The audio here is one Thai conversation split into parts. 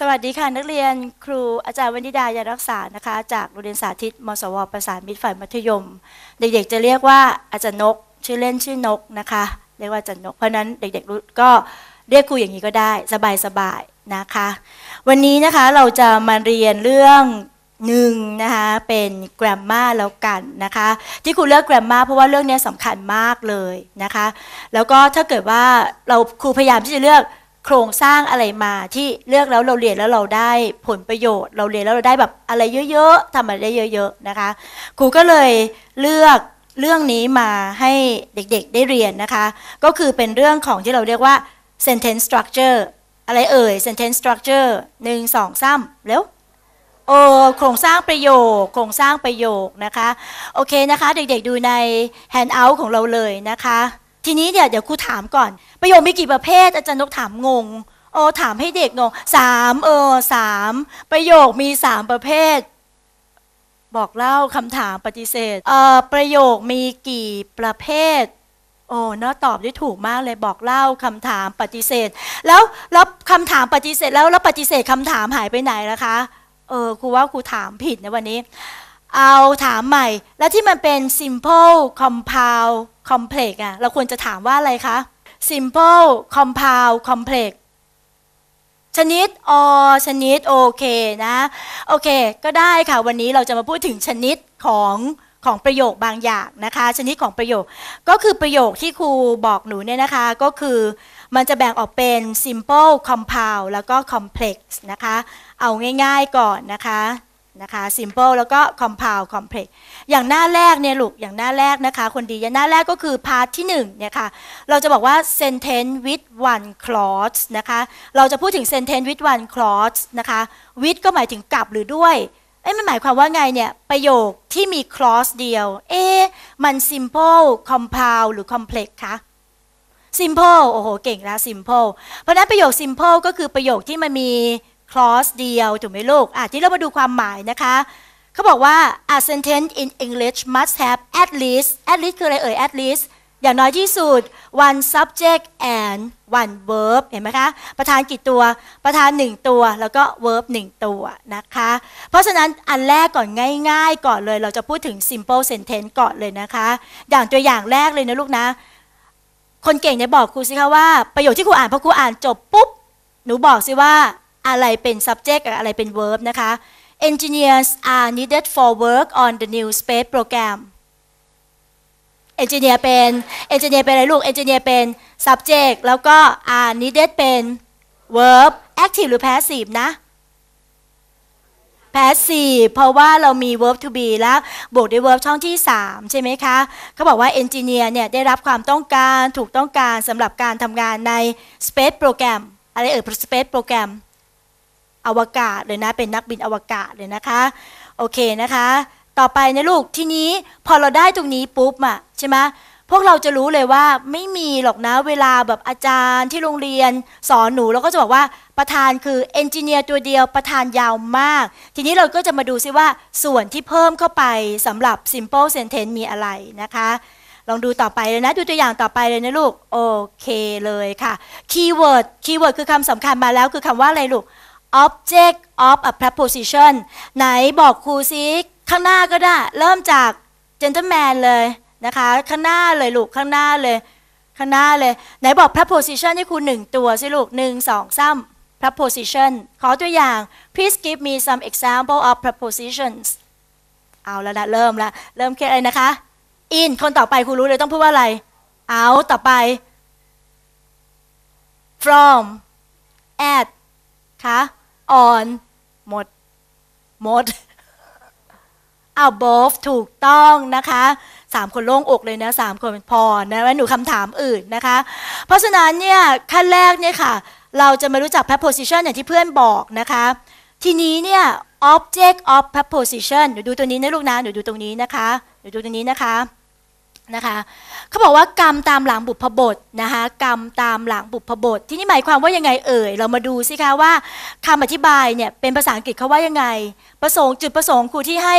สวัสดีค่ะนักเรียนครูอาจารย์วนิดายารักษานะคะ จากโรงเรียนสาธิตมสวประสานมิตรฝ่ายมัธยม เด็กๆจะเรียกว่าอาจารย์นก ชื่อเล่นชื่อนกนะคะ เรียกว่าอาจารย์นก เพราะนั้นเด็กๆรู้ก็เรียกครูอย่างนี้ก็ได้สบายๆนะคะ วันนี้นะคะเราจะมาเรียนเรื่องหนึ่งนะคะเป็น grammar แล้วกันนะคะ ที่ครูเลือก grammar เพราะว่าเรื่องนี้สำคัญมากเลยนะคะ แล้วก็ถ้าเกิดว่าเราครูพยายามที่จะเลือก โครงสร้างอะไรมาที่เลือกแล้วเราเรียนแล้วเราได้ผลประโยชน์ เราเรียนแล้วเราได้แบบอะไรเยอะๆทำอะไรได้เยอะๆนะคะครูก็เลยเลือกเรื่องนี้มาให้เด็กๆได้เรียนนะคะ ก็คือเป็นเรื่องของที่เราเรียกว่า sentence structure อะไรเอ่ย sentence structure หนึ่งสองสามเร็วโอ้โครงสร้างประโยค โครงสร้างประโยคนะคะ โอเคนะคะ เด็กๆดูใน handout ของเราเลยนะคะ ทีนี้เนี่ยเดี๋ยวครูถามก่อน ประโยคมีกี่ประเภท อาจารย์นกถามงงโอ้ถามให้เด็กงงสามเออสามประโยคมีสามประเภท บอกเล่าคำถามปฏิเสธเอ่อประโยคมีกี่ประเภทโอ้เนาะตอบได้ถูกมากเลยบอกเล่าคำถามปฏิเสธ แล้วแล้วคำถามปฏิเสธแล้วแล้วปฏิเสธคำถามหายไปไหนล่ะคะเออครูว่าครูถามผิดนะวันนี้ เอาถามใหม่ แล้วที่มันเป็น simple compound complex อะเราควรจะถามว่าอะไรคะ simple compound complex ชนิด อ ชนิด โอเคนะ โอเค ก็ได้ค่ะวันนี้เราจะมาพูดถึงชนิดของของประโยคบางอย่างนะคะ ชนิดของประโยคก็คือประโยคที่ครูบอกหนูเนี่ยนะคะ ก็คือมันจะแบ่งออกเป็น simple compound แล้วก็ complex นะคะ เอาง่ายๆก่อนนะคะ นะคะ simple แล้วก็ compound complex อย่างหน้าแรกเนี่ยลูก อย่างหน้าแรกนะคะ คนดีอย่างหน้าแรกก็คือ part ที่1เนี่ยค่ะเราจะบอกว่า sentence with one clause นะคะเราจะพูดถึง sentence with one clause นะคะ with ก็หมายถึงกับหรือด้วยเอ๊ะมันหมายความว่าไงเนี่ย ประโยคที่มี clause เดียว เอ๊มัน simple compound หรือ complex คะ simple โอ้โห เก่งแล้ว simple เพราะนั้นประโยค simple ก็คือประโยคที่มันมี clause เดียวถูกไหมลูกอะที่เรามาดูความหมายนะคะเขาบอกว่า a sentence in English must have at least at least คืออะไรเอ่ย at least อย่างน้อยที่สุด one subject and one verb เห็นไหมคะ ประธานกี่ตัว ประธานหนึ่งตัว แล้วก็ verb หนึ่งตัวนะคะ เพราะฉะนั้นอันแรกก่อนง่าย ๆ ก่อนเลย เราจะพูดถึง simple sentence ก่อนเลยนะคะ อย่างตัวอย่างแรกเลยนะลูกนะ คนเก่งเนี่ยบอกครูสิคะว่า ประโยคที่ครูอ่านพอครูอ่านจบปุ๊บ หนูบอกสิว่า อะไรเป็น subject อะไรเป็น verb นะคะ engineers are needed for work on the new space program engineer เป็น engineer เป็นอะไรลูก engineer เป็น subject แล้วก็ are needed เป็น verb active หรือ passive นะ passive เพราะว่าเรามี verb to be แล้ว บวกด้วย verb ช่องที่ 3 ใช่ไหมคะ เขาบอกว่า engineer เนี่ย ได้รับความต้องการถูกต้องการสำหรับการทำงานใน space program อะไรเอ่ย space program อวกาศเลยนะ เป็นนักบินอวกาศเลยนะคะโอเคนะคะ ต่อไปนะลูกทีนี้พอเราได้ตรงนี้ปุ๊บอะใช่ไหมพวกเราจะรู้เลยว่าไม่มีหรอกนะเวลาแบบอาจารย์ที่โรงเรียน สอนหนูเราก็จะบอกว่าประธานคือเอนจิเนียร์ตัวเดียวประธานยาวมาก ทีนี้เราก็จะมาดูซิว่าส่วนที่เพิ่มเข้าไปสำหรับ simple sentence มีอะไรนะคะ ลองดูต่อไปเลยนะ ดูตัวอย่างต่อไปเลยนะลูก โอเคเลยค่ะ keyword keyword คือคำสำคัญมาแล้วคือคำว่าอะไรลูก object of a preposition ไหนบอกครูซิข้างหน้าก็ได้ เริ่มจาก gentleman เลยนะคะ ข้างหน้าเลยลูกข้างหน้าเลย ข้างหน้าเลย ไหนบอก preposition ให้ครูหนึ่งตัวสิลูกหนึ่งสองสาม preposition ขอตัวอย่าง please give me some example of prepositions เอาแล้วนะเริ่มแล้วเริ่มเครียดอะไรนะคะ in คนต่อไปครูรู้เลยต้องพูดว่าอะไรเอาต่อไป from at คะ on หมดหมดเอา both ถูกต้องนะคะสามคนโล่งอกเลยนะสามคนพอนะว่าหนูคำถามอื่นนะคะ เพราะฉะนั้นเนี่ยขั้นแรกเนี่ยค่ะ เราจะมารู้จัก preposition อย่างที่เพื่อนบอกนะคะ ทีนี้เนี่ย object of preposition เดี๋ยวดูตัวนี้นะลูกนะเดี๋ยวดูตรงนี้นะคะเดี๋ยวดูตรงนี้นะคะ นะคะเขาบอกว่ากรรมตามหลังบุพบทนะคะกรรมตามหลังบุพบท ที่นี่หมายความว่ายังไงเอ่ย เรามาดูสิคะว่าคำอธิบายเนี่ยเป็นภาษาอังกฤษเขาว่ายังไง ประสงค์จุดประสงค์ครูที่ให้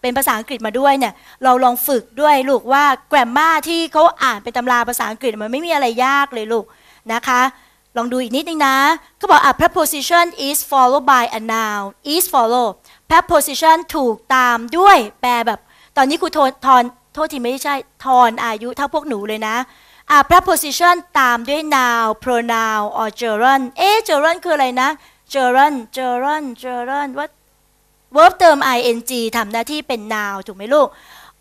เป็นภาษาอังกฤษมาด้วยเนี่ยเราลองฝึกด้วยลูกว่าแกรมมาที่เขาอ่านเป็นตำราภาษาอังกฤษมันไม่มีอะไรยากเลยลูกนะคะลองดูอีกนิดนึงนะเขาบอก a preposition is followed by a noun is follow preposition ถูกตามด้วยแปลแบบตอนนี้ครูทอน โทษทีไม่ใช่ ทอนอายุเท่าพวกหนูเลยนะ a preposition ตามด้วย noun pronoun or gerund เอ๊ะ gerund คืออะไรนะ gerund gerund gerund ว่า verb เติม ing ทำหน้าที่เป็น noun ถูกไหมลูก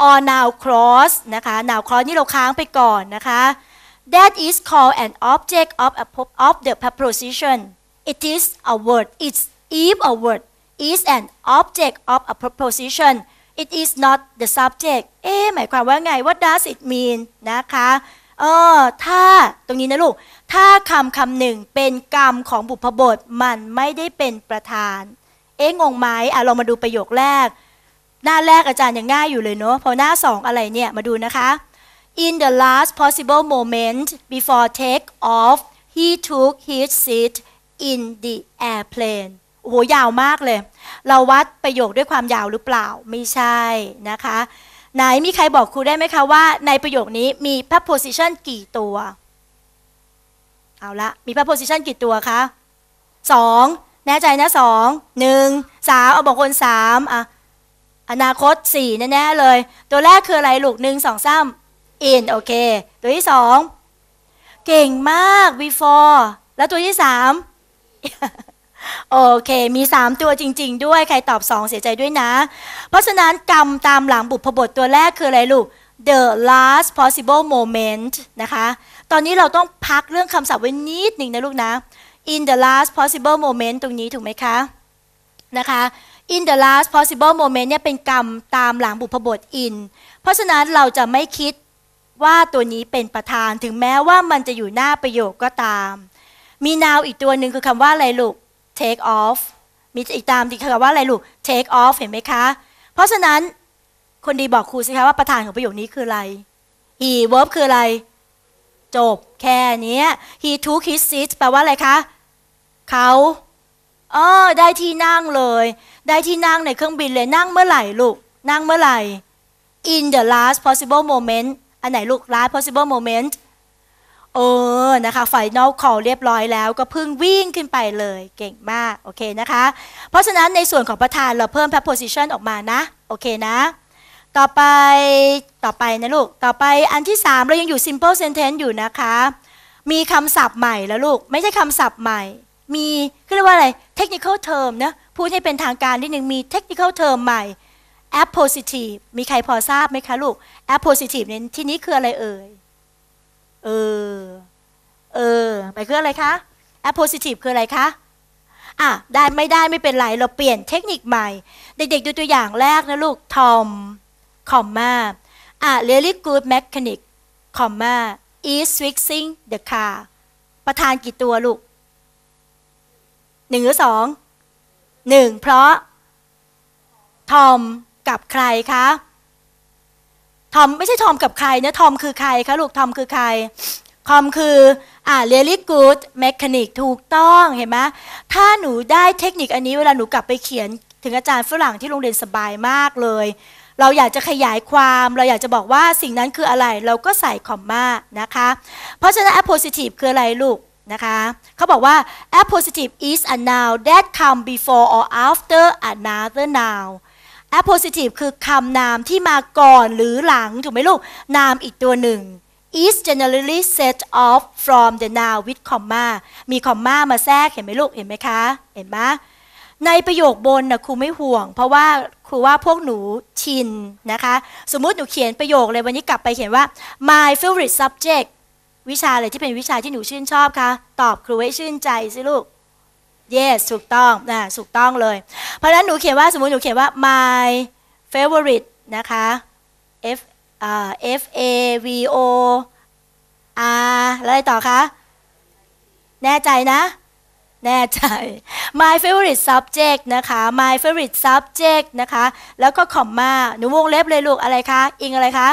or noun clause นะคะ noun clause นี่เราค้างไปก่อนนะคะ that is called an object of a of the preposition it is a word it's if a word is an object of a preposition it is not the subject เอ๊ะหมายความว่าไง what does it mean นะคะเออถ้าตรงนี้นะลูก ถ้าคำคำหนึ่งเป็นกรรมของบุพบทมันไม่ได้เป็นประธาน เอ๊ะงงไหมอะเรามาดูประโยคแรก หน้าแรกอาจารย์ยังง่ายอยู่เลยเนาะพอหน้าสองอะไรเนี่ย มาดูนะคะ in the last possible moment before take off he took his seat in the airplane โหยาวมากเลย เราวัดประโยคด้วยความยาวหรือเปล่าไม่ใช่นะคะ ไหนมีใครบอกครูได้ไหมคะว่า ในประโยคนี้มี preposition กี่ตัว เอาละมี preposition กี่ตัวคะสองแน่ใจนะสองหนึ่งสามเอาบอกคนสามอะอนาคตสี่แน่ๆเลย ตัวแรกคืออะไรลูกหนึ่งสองสาม in โอเค ตัวที่สองเก่งมาก before แล้วตัวที่สาม โอเค มีสามตัวจริง ๆ ด้วย ใครตอบสองเสียใจด้วยนะ เพราะฉะนั้นกรรมตามหลังบุพบทตัวแรกคืออะไรลูก the last possible moment นะคะ ตอนนี้เราต้องพักเรื่องคำศัพท์ไว้นิดหนึ่งนะลูกนะ in the last possible moment ตรงนี้ถูกไหมคะ นะคะ in the last possible moment เนี่ยเป็นกรรมตามหลังบุพบท in เพราะฉะนั้นเราจะไม่คิดว่าตัวนี้เป็นประธานถึงแม้ว่ามันจะอยู่หน้าประโยคก็ตาม มี now อีกตัวหนึ่งคือคำว่าอะไรลูก take off มีอีกตามที่คำว่าอะไรลูก take off เห็นไหมคะ เพราะฉะนั้นคนดีบอกครูสิคะว่าประธานของประโยคนี้คืออะไร he verb คืออะไร จบแค่นี้ he took his seat แปลว่าอะไรคะเขาเออได้ที่นั่งเลย ได้ที่นั่งในเครื่องบินเลยนั่งเมื่อไหร่ลูก นั่งเมื่อไหร่ in the last possible moment อันไหนลูก last possible moment เออนะคะ final call เรียบร้อยแล้วก็เพิ่งวิ่งขึ้นไปเลยเก่งมากโอเคนะคะ เพราะฉะนั้นในส่วนของประธานเราเพิ่ม preposition ออกมานะโอเคนะ ต่อไปต่อไปนะลูก ต่อไปอันที่ 3 เรายังอยู่ simple sentence อยู่นะคะ มีคำศัพท์ใหม่แล้วลูก ไม่ใช่คำศัพท์ใหม่ มีเรียกว่าอะไร technical term นะพูดให้เป็นทางการนิดนึงมี technical term ใหม่ appositive มีใครพอทราบไหมคะลูก appositive ในที่นี้คืออะไรเอ่ย เออ เออหมายคืออะไรคะ appositive คืออะไรคะอะได้ไม่ได้ไม่เป็นไร เราเปลี่ยนเทคนิคใหม่ เด็กๆดูตัวอย่างแรกนะลูก Tom คอมมาอะ really good mechanic คอมมา is fixing the car ประธานกี่ตัวลูกหนึ่งหรือสองหนึ่งเพราะทอมกับใครคะ ทอมไม่ใช่ทอมกับใครนะทอมคือใครคะลูกทอมคือใครทอมคืออ่า really good mechanic ถูกต้องเห็นไหมถ้าหนูได้เทคนิคอันนี้เวลาหนูกลับไปเขียน ถึงอาจารย์ฝรั่งที่โรงเรียนสบายมากเลย เราอยากจะขยายความเราอยากจะบอกว่าสิ่งนั้นคืออะไรเราก็ใส่คอมมานะคะ เพราะฉะนั้น appositive คืออะไรลูกนะคะเขาบอกว่า appositive is a noun that come before or after another noun appositive คือคำนามที่มาก่อนหรือหลัง ถูกไหมลูก นามอีกตัวหนึ่ง is generally set off from the noun with comma มีคอมมามาแทรกเห็นไหมลูก เห็นไหมคะ เห็นไหมในประโยคบนนะครูไม่ห่วง เพราะว่าครูว่าพวกหนูชินนะคะ สมมุติหนูเขียนประโยคเลยวันนี้กลับไปเขียนว่า my favorite subject วิชาอะไรที่เป็นวิชาที่หนูชื่นชอบคะ ตอบครูให้ชื่นใจสิลูก yes ถูกต้องนะถูกต้องเลย เพราะนั้นหนูเขียนว่าสมมติหนูเขียนว่า my favorite นะคะ f uh, f a v o r แล้วอะไรต่อคะ แน่ใจนะ แน่ใจ my favorite subject นะคะ my favorite subject นะคะ แล้วก็คอมมาหนูวงเล็บเลยลูกอะไรคะ อิงอะไรคะ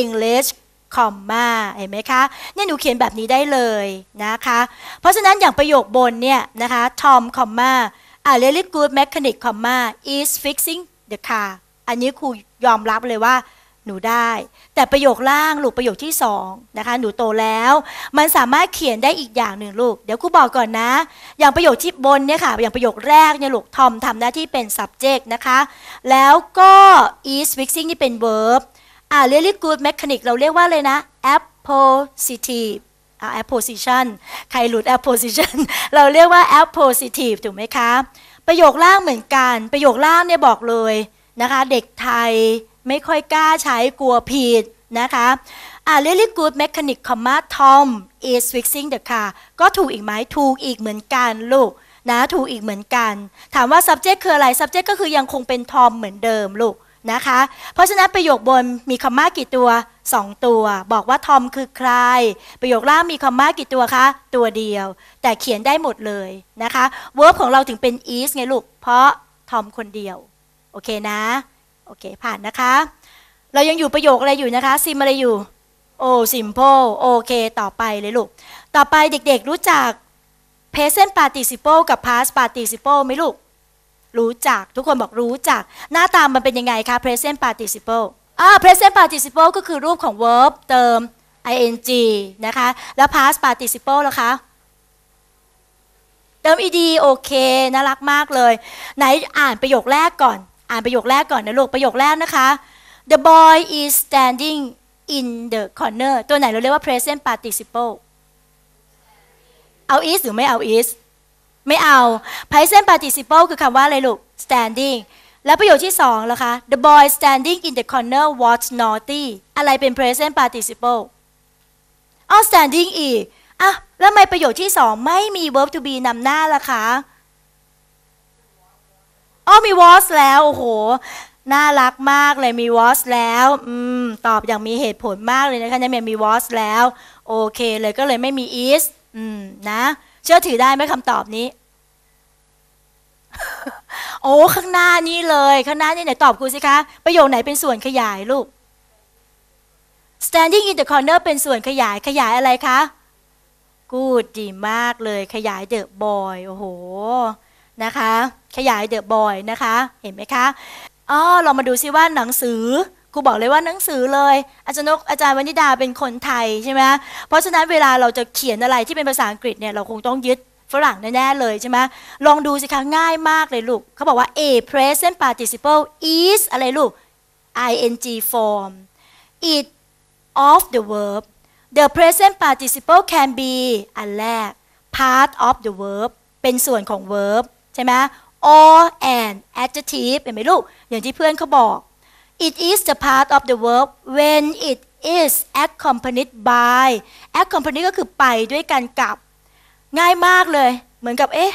English คอมมาเห็นไหมคะเนี่ยหนูเขียนแบบนี้ได้เลยนะคะ เพราะฉะนั้นอย่างประโยคบนเนี่ยนะคะ Tom คอมมาอ่า really good mechanic คอมมา is fixing the car อันนี้ครูยอมรับเลยว่าหนูได้ แต่ประโยคล่างลูกประโยคที่สองนะคะหนูโตแล้ว มันสามารถเขียนได้อีกอย่างหนึ่งลูก เดี๋ยวครูบอกก่อนนะ อย่างประโยคที่บนเนี่ยค่ะ อย่างประโยคแรกเนี่ยลูกทอมทำหน้าที่เป็น subject นะคะ แล้วก็ is fixing นี่เป็น verb อ่า really good mechanic เราเรียกว่าเลยนะ appositive อ่า apposition ใครหลุด apposition เราเรียกว่า appositive ถูกไหมคะ ประโยคล่างเหมือนกัน ประโยคล่างเนี่ยบอกเลยนะคะ เด็กไทยไม่ค่อยกล้าใช้กลัวผิดนะคะอ่า really good mechanic comma Tom is fixing the car ก็ถูกอีกไหมถูกอีกเหมือนกันลูกนะถูกอีกเหมือนกัน ถามว่า subject คืออะไร subject ก็คือยังคงเป็น Tom เหมือนเดิมลูก นะคะ เพราะฉะนั้นประโยคบนมีคำม่ากี่ตัว 2 ตัว บอกว่าทอมคือใคร ประโยคล่างมีคำม่ากี่ตัวคะ ตัวเดียว แต่เขียนได้หมดเลยนะคะ verb ของเราถึงเป็น is ไงลูก เพราะทอมคนเดียว โอเคนะ โอเค ผ่านนะคะ เรายังอยู่ประโยคอะไรอยู่นะคะ ซิมอะไรอยู่ โอ้ simple โอเค ต่อไปเลยลูก ต่อไปเด็กๆรู้จัก present participle กับ past participle ไหมลูก รู้จัก ทุกคนบอกรู้จัก หน้าตามันเป็นยังไงคะ present participle อ่า present participle ก็คือรูปของ verb เติม ing นะคะ แล้ว past participle ล่ะคะเติม ed โอเคน่ารักมากเลย ไหนอ่านประโยคแรกก่อน อ่านประโยคแรกก่อนนะลูกประโยคแรกนะคะ the boy is standing in the corner ตัวไหนเราเรียกว่า present participle เอา is หรือไม่เอา is ไม่เอา present participle คือคำว่าอะไรลูก standing แล้วประโยคที่สองล่ะคะ the boy standing in the corner was naughty อะไรเป็น present participle อ๋อ standing อีกอะแล้วทำไมประโยคที่สองไม่มี verb to be นำหน้าล่ะคะอ๋อมี was แล้ว โอ้โห น่ารักมากเลยมี was แล้วอืมตอบอย่างมีเหตุผลมากเลยนะคะเนี่ยมี was แล้ว โอเคเลยก็เลยไม่มี is อืมนะ เชื่อถือได้ไหมคำตอบนี้ โอ้ข้างหน้านี่เลย ข้างหน้านี่ไหนตอบครูสิคะ ประโยคไหนเป็นส่วนขยายลูก standing in the corner เป็นส่วนขยายขยายอะไรคะ กูดดีมากเลย ขยาย the boy โอ้โห นะคะ ขยาย the boy นะคะ เห็นไหมคะอ๋อเรามาดูซิว่าหนังสือ ครูบอกเลยว่าหนังสือเลย อาจารย์นกอาจารย์วนิดาเป็นคนไทยใช่ไหมเพราะฉะนั้นเวลาเราจะเขียนอะไรที่เป็นภาษาอังกฤษเนี่ยเราคงต้องยึดฝรั่งแน่ๆเลยใช่ไหมลองดูสิคะง่ายมากเลยลูกเขาบอกว่า a present participle is อะไรลูก ing form it of the verb the present participle can be อันแรก part of the verb เป็นส่วนของ verb ใช่ไหม or an adjective เห็นไหมลูก อย่างที่เพื่อนเขาบอก it is the part of the verb when it is accompanied by accompany ก็คือไปด้วยกันกับ ง่ายมากเลย เหมือนกับเอ๊ะ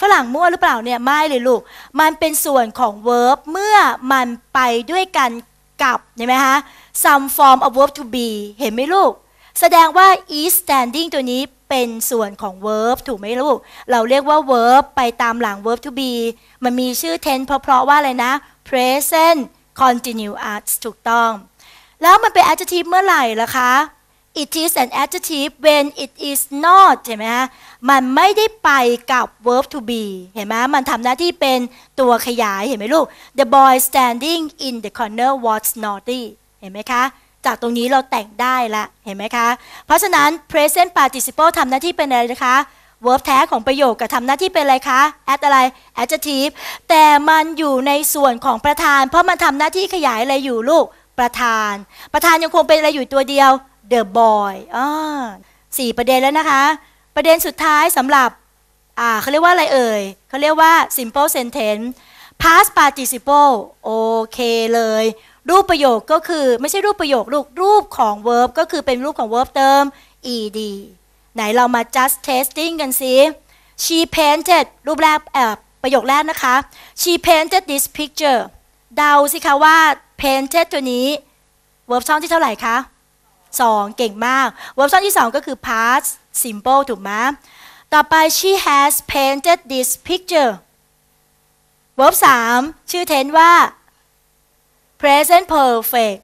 ฝรั่งมั่วหรือเปล่าเนี่ยไม่เลยลูก มันเป็นส่วนของ verb เมื่อมันไปด้วยกันกับเห็นไหมคะ some form of verb to be เห็นไหมลูก แสดงว่า is standing ตัวนี้เป็นส่วนของ verb ถูกไหมลูก เราเรียกว่า verb ไปตามหลัง verb to be มันมีชื่อ tense เพราะๆว่าอะไรนะ present continuous ถูกต้อง แล้วมันเป็น adjective เมื่อไหร่ล่ะคะ it is an adjective when it is not เห็นไหมฮะ มันไม่ได้ไปกับ verb to be เห็นไหมมันทำหน้าที่เป็นตัวขยายเห็นไหมลูก the boy standing in the corner was naughty เห็นไหมคะ จากตรงนี้เราแต่งได้ละ เห็นไหมคะ เพราะฉะนั้น present participle ทำหน้าที่เป็นอะไรนะคะ verb แท้ของประโยคกับทำหน้าที่เป็นอะไรคะ add อะไร adjective แต่มันอยู่ในส่วนของประธาน เพราะมันทำหน้าที่ขยายอะไรอยู่ลูก ประธาน ประธานยังคงเป็นอะไรอยู่ตัวเดียว the boy อ่าสี่ประเด็นแล้วนะคะ ประเด็นสุดท้ายสำหรับ อ่าเขาเรียกว่าอะไรเอ่ยเขาเรียกว่า simple sentence past participle โอเคเลย รูปประโยคก็คือ ไม่ใช่รูปประโยคลูกรูปของ verb ก็คือเป็นรูปของ verb เติม ed ไหนเรามา just testing กันสิ she painted รูปแรกเอ่อประโยคแรกนะคะ she painted this picture เดาสิคะว่า painted ตัวนี้ verb ช่องที่เท่าไหร่คะสองเก่งมาก verb ช่องที่สองก็คือ past simple ถูกไหมต่อไป she has painted this picture verb สามชื่อ tense ว่า present perfect